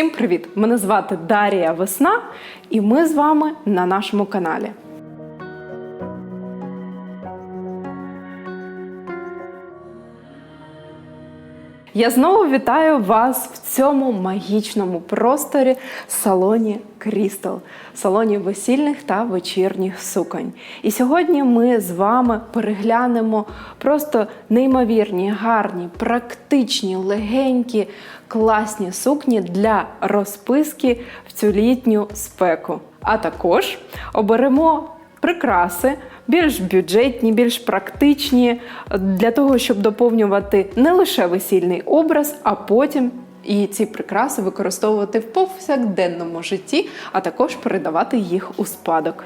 Всім привіт! Мене звати Дарія Весна, і ми з вами на нашому каналі. Я знову вітаю вас в цьому магічному просторі салоні Крістал, салоні весільних та вечірніх суконь. І сьогодні ми з вами переглянемо просто неймовірні, гарні, практичні, легенькі, класні сукні для розписки в цю літню спеку. А також оберемо прикраси. Більш бюджетні, більш практичні для того, щоб доповнювати не лише весільний образ, а потім і ці прикраси використовувати в повсякденному житті, а також передавати їх у спадок.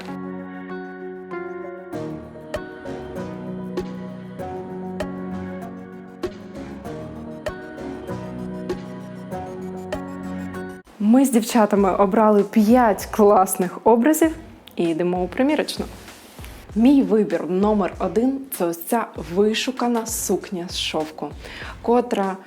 Ми з дівчатами обрали 5 класних образів і йдемо у примірочну. Мій вибір номер один це ось ця вишукана сукня з шовку, котра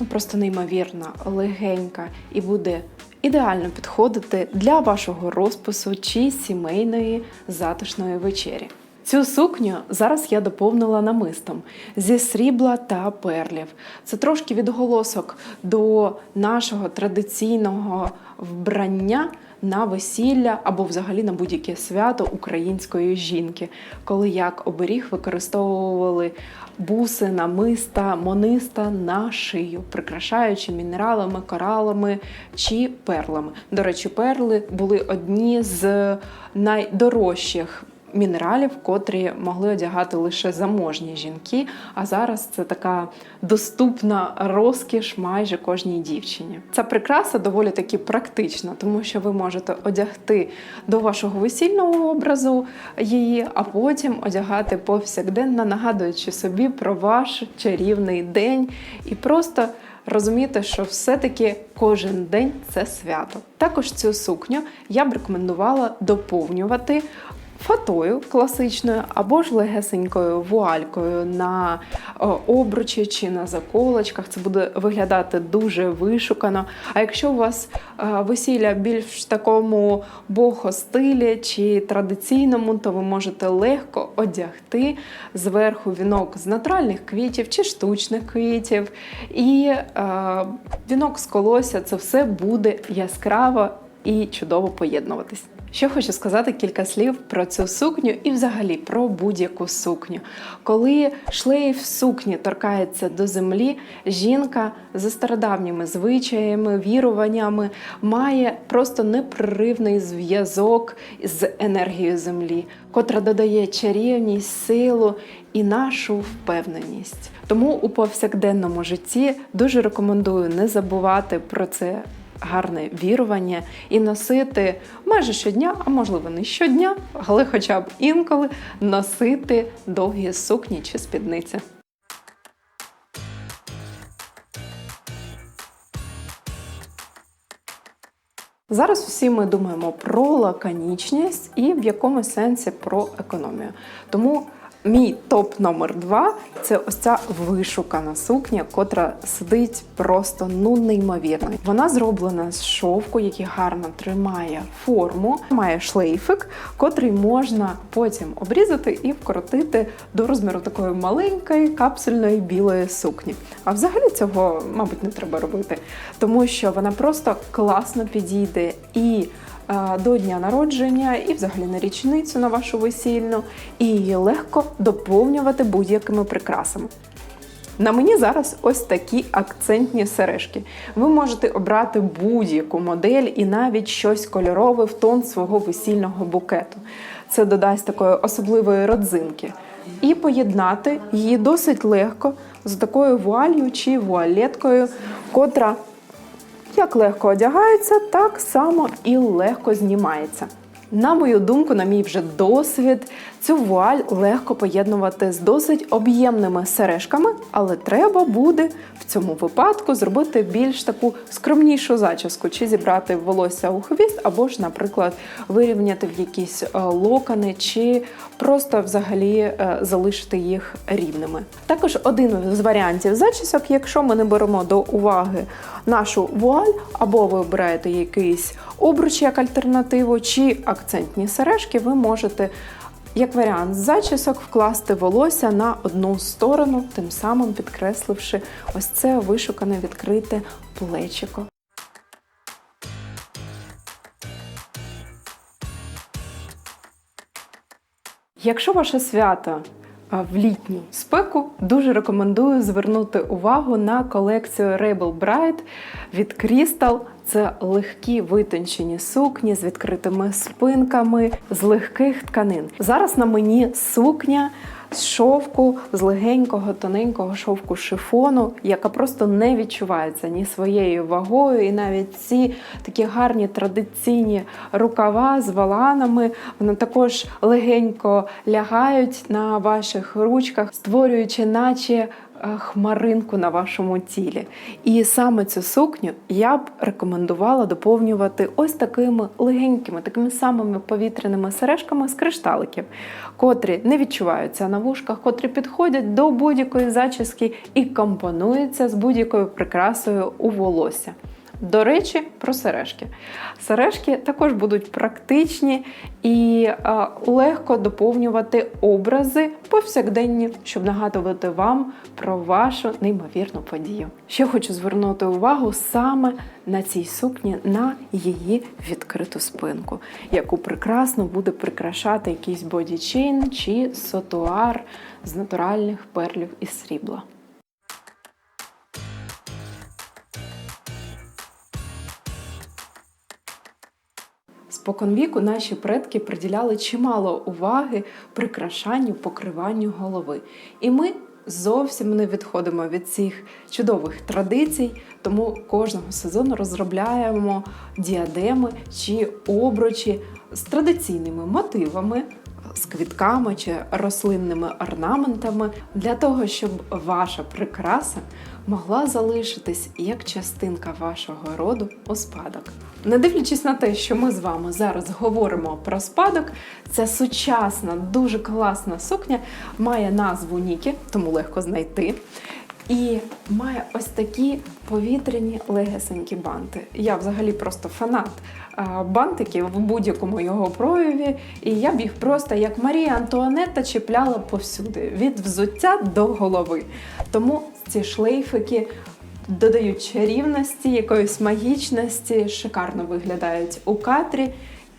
ну, просто неймовірна, легенька і буде ідеально підходити для вашого розпису чи сімейної затишної вечері. Цю сукню зараз я доповнила намистом зі срібла та перлів. Це трошки відголосок до нашого традиційного вбрання на весілля або взагалі на будь-яке свято української жінки, коли як оберіг використовували буси, намиста, мониста на шию, прикрашаючи мінералами, коралами чи перлами. До речі, перли були одні з найдорожчих мінералів, котрі могли одягати лише заможні жінки. А зараз це така доступна розкіш майже кожній дівчині. Ця прикраса доволі таки практична, тому що ви можете одягти до вашого весільного образу її, а потім одягати повсякденно, нагадуючи собі про ваш чарівний день і просто. Розуміти, що все-таки кожен день це свято. Також цю сукню я б рекомендувала доповнювати фатою класичною або ж легесенькою вуалькою на обручі чи на заколочках. Це буде виглядати дуже вишукано. А якщо у вас е, весілля більш в такому бохо-стилі чи традиційному, то ви можете легко одягти зверху вінок з натуральних квітів чи штучних квітів. І е, вінок з колося це все буде яскраво і чудово поєднуватись. Ще хочу сказати кілька слів про цю сукню і взагалі про будь-яку сукню. Коли шлейф сукні торкається до землі, жінка за стародавніми звичаями, віруваннями має просто непреривний зв'язок з енергією землі, котра додає чарівність, силу і нашу впевненість. Тому у повсякденному житті дуже рекомендую не забувати про це гарне вірування і носити майже щодня, а можливо не щодня, але хоча б інколи носити довгі сукні чи спідниці. Зараз всі ми думаємо про лаконічність і в якомусь сенсі про економію. Тому Мій топ номер два це ось ця вишукана сукня, котра сидить просто ну неймовірно. Вона зроблена з шовку, який гарно тримає форму, має шлейфик, котрий можна потім обрізати і вкоротити до розміру такої маленької капсульної білої сукні. А взагалі цього, мабуть, не треба робити, тому що вона просто класно підійде і до дня народження, і взагалі на річницю на вашу весільну, і її легко доповнювати будь-якими прикрасами. На мені зараз ось такі акцентні сережки. Ви можете обрати будь-яку модель і навіть щось кольорове в тон свого весільного букету. Це додасть такої особливої родзинки. І поєднати її досить легко з такою вуалью чи вуалеткою, котра як легко одягається, так само і легко знімається. На мою думку, на мій вже досвід, Цю вуаль легко поєднувати з досить об'ємними сережками, але треба буде в цьому випадку зробити більш таку скромнішу зачіску, чи зібрати волосся у хвіст, або ж, наприклад, вирівняти в якісь е, локони, чи просто взагалі е, залишити їх рівними. Також один з варіантів зачісок, якщо ми не беремо до уваги нашу вуаль, або ви обираєте якийсь обруч як альтернативу, чи акцентні сережки, ви можете. Як варіант зачісок вкласти волосся на одну сторону, тим самим підкресливши ось це вишукане відкрите плечико. Якщо ваше свято в літню спеку, дуже рекомендую звернути увагу на колекцію Rebel Bright від Crystal. Це легкі витончені сукні з відкритими спинками, з легких тканин. Зараз на мені сукня з шовку, з легенького, тоненького шовку шифону, яка просто не відчувається ні своєю вагою, і навіть ці такі гарні традиційні рукава з валанами, вони також легенько лягають на ваших ручках, створюючи, наче хмаринку на вашому тілі. І саме цю сукню я б рекомендувала доповнювати ось такими легенькими, такими самими повітряними сережками з кришталиків, котрі не відчуваються на вушках, котрі підходять до будь-якої зачіски і компонуються з будь-якою прикрасою у волосся. До речі, про сережки. Сережки також будуть практичні і е, легко доповнювати образи повсякденні, щоб нагадувати вам про вашу неймовірну подію. Ще хочу звернути увагу саме на цій сукні, на її відкриту спинку, яку прекрасно буде прикрашати якийсь бодічейн чи сотуар з натуральних перлів і срібла. Споконвіку наші предки приділяли чимало уваги прикрашанню, покриванню голови. І ми зовсім не відходимо від цих чудових традицій, тому кожного сезону розробляємо діадеми чи обручі з традиційними мотивами. З квітками чи рослинними орнаментами для того, щоб ваша прикраса могла залишитись як частинка вашого роду у спадок. Не дивлячись на те, що ми з вами зараз говоримо про спадок, ця сучасна, дуже класна сукня має назву Нікі, тому легко знайти. І має ось такі повітряні легесенькі банти. Я взагалі просто фанат бантиків в будь-якому його прояві. І я б їх просто як Марія Антуанетта чіпляла повсюди, від взуття до голови. Тому ці шлейфики додають чарівності, якоїсь магічності, шикарно виглядають у кадрі.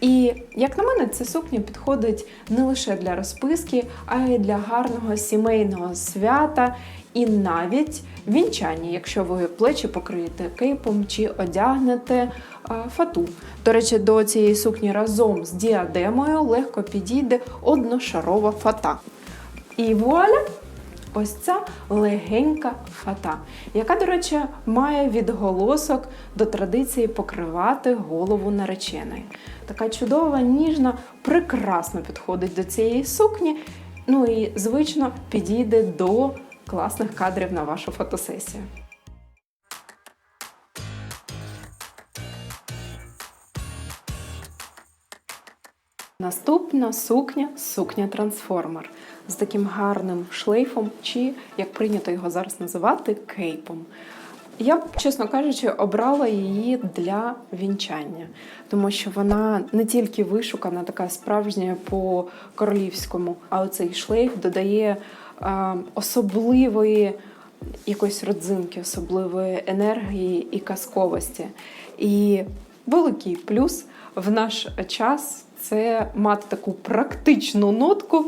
І, як на мене, ця сукня підходить не лише для розписки, а й для гарного сімейного свята, і навіть вінчання, якщо ви плечі покриєте кейпом чи одягнете фату. До речі, до цієї сукні разом з діадемою легко підійде одношарова фата. І вуаля! Ось ця легенька фата, яка, до речі, має відголосок до традиції покривати голову нареченої. Така чудова, ніжна, прекрасно підходить до цієї сукні. Ну і звично підійде до класних кадрів на вашу фотосесію. Наступна сукня сукня трансформер з таким гарним шлейфом, чи, як прийнято його зараз називати, кейпом. Я чесно кажучи, обрала її для вінчання, тому що вона не тільки вишукана, така справжня по королівському, а оцей шлейф додає особливої якоїсь родзинки, особливої енергії і казковості. І великий плюс в наш час це мати таку практичну нотку.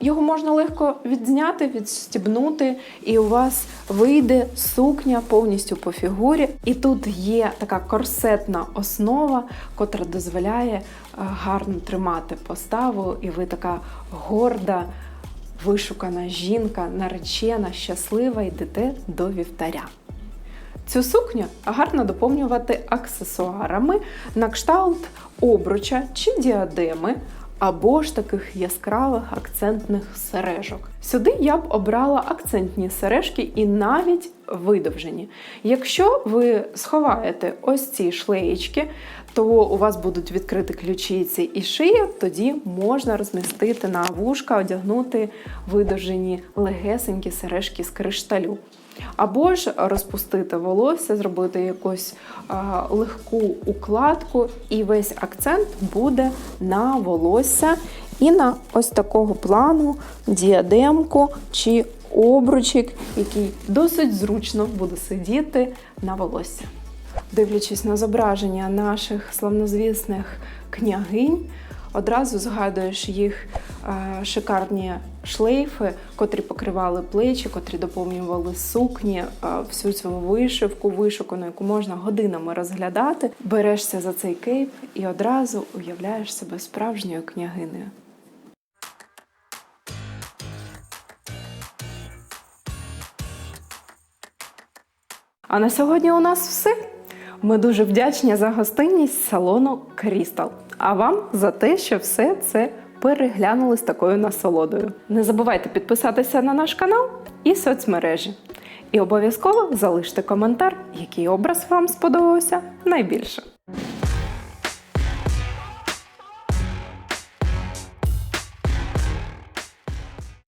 Його можна легко відзняти, відстібнути, і у вас вийде сукня повністю по фігурі. І тут є така корсетна основа, котра дозволяє гарно тримати поставу, і ви така горда, вишукана жінка, наречена, щаслива, йдете до вівтаря. Цю сукню гарно доповнювати аксесуарами на кшталт обруча чи діадеми, або ж таких яскравих акцентних сережок. Сюди я б обрала акцентні сережки і навіть видовжені. Якщо ви сховаєте ось ці шлеєчки, то у вас будуть відкриті ключиці і шия, тоді можна розмістити на вушка, одягнути видовжені легесенькі сережки з кришталю. Або ж розпустити волосся, зробити якусь легку укладку, і весь акцент буде на волосся і на ось такого плану діадемку чи обручик, який досить зручно буде сидіти на волосся. Дивлячись на зображення наших славнозвісних княгинь, одразу згадуєш їх шикарні шлейфи, котрі покривали плечі, котрі доповнювали сукні, е, всю цю вишивку, вишукану, яку можна годинами розглядати. Берешся за цей кейп і одразу уявляєш себе справжньою княгинею. А на сьогодні у нас все. Ми дуже вдячні за гостинність салону Крістал. А вам за те, що все це переглянули з такою насолодою. Не забувайте підписатися на наш канал і соцмережі. І обов'язково залиште коментар, який образ вам сподобався найбільше.